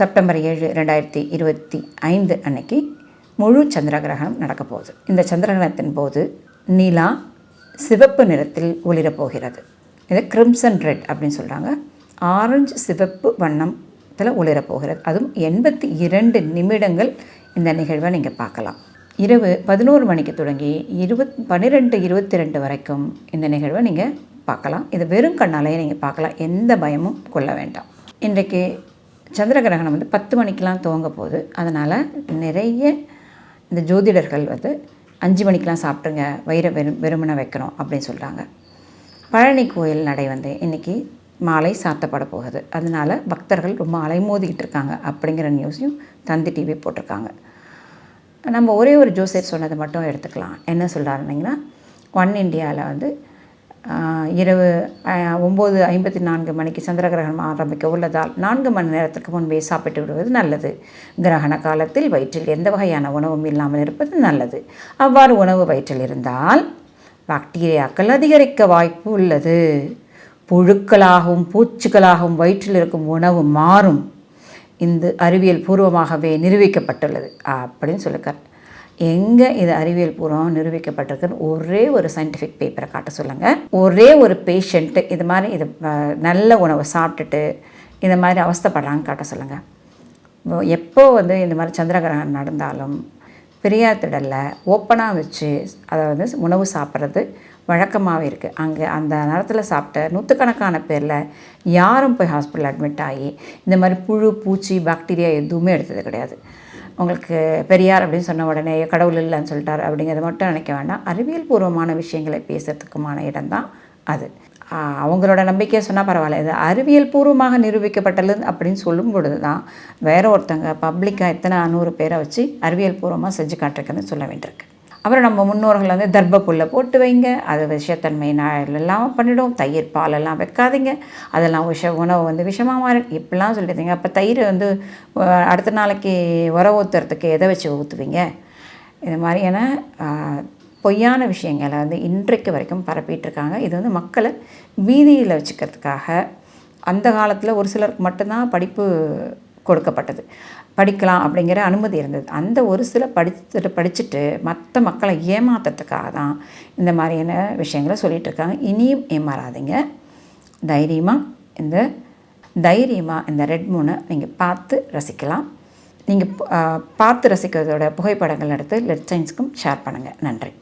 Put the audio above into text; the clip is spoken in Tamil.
செப்டம்பர் ஏழு ரெண்டாயிரத்தி இருபத்தி ஐந்து அன்னைக்கு முழு சந்திர கிரகணம் நடக்க போகுது. இந்த சந்திரகிரகணத்தின் போது நிலா சிவப்பு நிறத்தில் ஒளிரப் போகிறது. இது கிரிம்சன் ரெட் அப்படின்னு சொல்கிறாங்க ஆரஞ்சு சிவப்பு வண்ணத்தில் ஒளிரப் போகிறது. அதுவும் எண்பத்தி இரண்டு நிமிடங்கள் இந்த நிகழ்வை நீங்கள் பார்க்கலாம். இரவு பதினோரு மணிக்கு தொடங்கி இருபத் பன்னிரெண்டு இருபத்தி ரெண்டு வரைக்கும் இந்த நிகழ்வை நீங்கள் பார்க்கலாம். இது வெறும் கண்ணாலேயே நீங்கள் பார்க்கலாம். எந்த பயமும் கொள்ள வேண்டாம். இன்றைக்கு சந்திர கிரகணம் வந்து பத்து மணிக்கெலாம் துவங்க போகுது. அதனால் நிறைய இந்த ஜோதிடர்கள் வந்து அஞ்சு மணிக்கெலாம் சாப்பிட்டுங்க வைர வெறும் வெறுமனை வைக்கணும் அப்படின்னு சொல்கிறாங்க பழனி கோயில் நடை வந்து இன்றைக்கி மாலை சாத்தப்பட போகுது. அதனால் பக்தர்கள் ரொம்ப அலைமோதிக்கிட்டு இருக்காங்க அப்படிங்கிற நியூஸையும் தந்தி டிவி போட்டிருக்காங்க. நம்ம ஒரே ஒரு ஜோசியர் சொன்னதை மட்டும் எடுத்துக்கலாம். என்ன சொல்கிறாருன்னீங்கன்னா ஒன் இந்தியாவில் வந்து இரவு ஒம்பது ஐம்பத்தி நான்கு மணிக்கு சந்திர கிரகணம் ஆரம்பிக்க உள்ளதால் நான்கு மணி நேரத்துக்கு முன்பே சாப்பிட்டு விடுவது நல்லது. கிரகண காலத்தில் வயிற்றில் எந்த வகையான உணவும் இல்லாமல் இருப்பது நல்லது. அவ்வாறு உணவு வயிற்றில் இருந்தால் பாக்டீரியாக்கள் அதிகரிக்க வாய்ப்பு உள்ளது. புழுக்களாகவும் பூச்சிகளாகவும் வயிற்றில் இருக்கும் உணவு மாறும். இந்த அறிவியல் பூர்வமாகவே நிரூபிக்கப்பட்டுள்ளது. அப்படின்னு சொல்லுக்கார் எங்கே இது அறிவியல் பூர்வம் நிரூபிக்கப்பட்டிருக்குன்னு ஒரே ஒரு சயின்டிஃபிக் பேப்பரை காட்ட சொல்லுங்கள் ஒரே ஒரு பேஷண்ட்டு இது மாதிரி இது நல்ல உணவை சாப்பிட்டுட்டு இந்த மாதிரி அவஸ்தைப்படுறாங்க காட்ட சொல்லுங்கள் எப்போ வந்து இந்த மாதிரி சந்திர கிரகணம் நடந்தாலும் பெரியார் திடலில் ஓப்பனாக வச்சு அதை வந்து உணவு சாப்பிட்றது வழக்கமாகவே இருக்குது அங்கே அந்த நேரத்தில் சாப்பிட்ட நூற்றுக்கணக்கான பேரில் யாரும் போய் ஹாஸ்பிட்டல் அட்மிட் ஆகி இந்த மாதிரி புழு பூச்சி பாக்டீரியா எதுவுமே எடுத்தது கிடையாது. உங்களுக்கு பெரியார் அப்படின்னு சொன்ன உடனே கடவுள் இல்லைன்னு சொல்லிட்டார் அப்படிங்கிறத மட்டும் நினைக்க வேண்டாம். அறிவியல் பூர்வமான விஷயங்களை பேசுகிறதுக்குமான இடம்தான் அது. அவங்களோட நம்பிக்கையை சொன்னால் பரவாயில்ல. இது அறிவியல் பூர்வமாக நிரூபிக்கப்பட்டது அப்படின்னு சொல்லும் பொழுது தான் வேற ஒருத்தங்க பப்ளிக்காக எத்தனை நூறு பேரை வச்சு அறிவியல் பூர்வமாக செஞ்சு காட்டிருக்குன்னு சொல்ல வேண்டியிருக்கு. அப்புறம் நம்ம முன்னோர்கள் வந்து தர்ப்ப புல்லை போட்டு வைங்க. அது விஷத்தன்மை நாள் எல்லாம் தயிர் பாலெல்லாம் வைக்காதீங்க. அதெல்லாம் விஷ உணவு வந்து விஷமாக மாறி இப்படிலாம் சொல்லிடுறீங்க அப்போ தயிர் வந்து அடுத்த நாளைக்கு உர ஊற்றுறதுக்கு எதை வச்சு ஊற்றுவீங்க இது மாதிரியான பொய்யான விஷயங்களை வந்து இன்றைக்கு வரைக்கும் பரப்பிட்டுருக்காங்க. இது வந்து மக்களை வீதியில் வச்சுக்கிறதுக்காக அந்த காலத்தில் ஒரு சிலருக்கு மட்டும்தான் படிப்பு கொடுக்கப்பட்டது. படிக்கலாம் அப்படிங்கிற அனுமதி இருந்தது. அந்த ஒரு சில படிச்சுட்டு படிச்சுட்டு மற்ற மக்களை ஏமாத்துறதுக்காக தான் இந்த மாதிரியான விஷயங்களை சொல்லிகிட்டு இருக்காங்க. இனியும் ஏமாறாதீங்க. தைரியமாக இந்த தைரியமாக இந்த ரெட் மூனை நீங்கள் பார்த்து ரசிக்கலாம். நீங்கள் பார்த்து ரசிக்கிறதோட புகைப்படங்கள் எடுத்து லெட் சயின்ஸ்க்கும் ஷேர் பண்ணுங்கள் நன்றி.